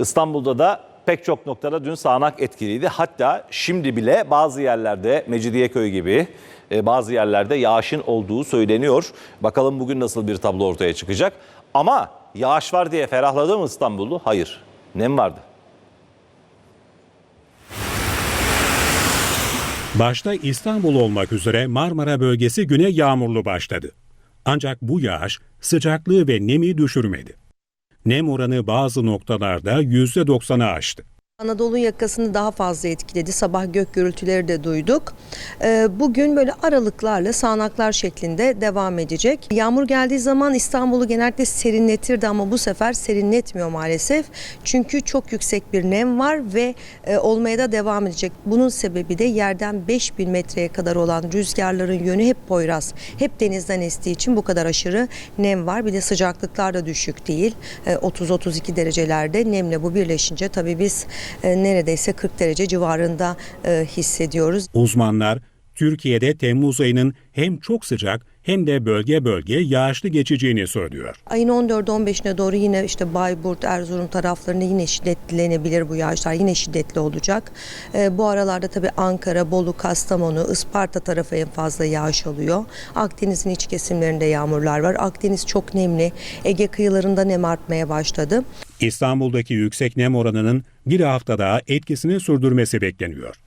İstanbul'da da pek çok noktada dün sağanak etkiliydi. Hatta şimdi bile bazı yerlerde Mecidiyeköy gibi e, bazı yerlerde yağışın olduğu söyleniyor. Bakalım bugün nasıl bir tablo ortaya çıkacak. Ama yağış var diye ferahladı mı İstanbullu? Hayır. Nem vardı. Başta İstanbul olmak üzere Marmara bölgesi güne yağmurlu başladı. Ancak bu yağış sıcaklığı ve nemi düşürmedi. Nem oranı bazı noktalarda %90'ı aştı. Anadolu yakasını daha fazla etkiledi. Sabah gök gürültüleri de duyduk. Ee, Bugün böyle aralıklarla sağanaklar şeklinde devam edecek. Yağmur geldiği zaman İstanbul'u genellikle serinletirdi ama bu sefer serinletmiyor maalesef. Çünkü çok yüksek bir nem var ve e, olmaya da devam edecek. Bunun sebebi de yerden 5000 metreye kadar olan rüzgarların yönü hep Poyraz. Hep denizden estiği için bu kadar aşırı nem var. Bir de sıcaklıklar da düşük değil. E, 30-32 derecelerde nemle bu birleşince tabii biz e, neredeyse 40 derece civarında e, hissediyoruz. Uzmanlar Türkiye'de Temmuz ayının hem çok sıcak hem de bölge bölge yağışlı geçeceğini söylüyor. Ayın 14-15'ine doğru yine işte Bayburt, Erzurum taraflarında yine şiddetlenebilir bu yağışlar. Yine şiddetli olacak. E, bu aralarda tabii Ankara, Bolu, Kastamonu, Isparta tarafı en fazla yağış alıyor. Akdeniz'in iç kesimlerinde yağmurlar var. Akdeniz çok nemli. Ege kıyılarında nem artmaya başladı. İstanbul'daki yüksek nem oranının bir hafta daha etkisini sürdürmesi bekleniyor.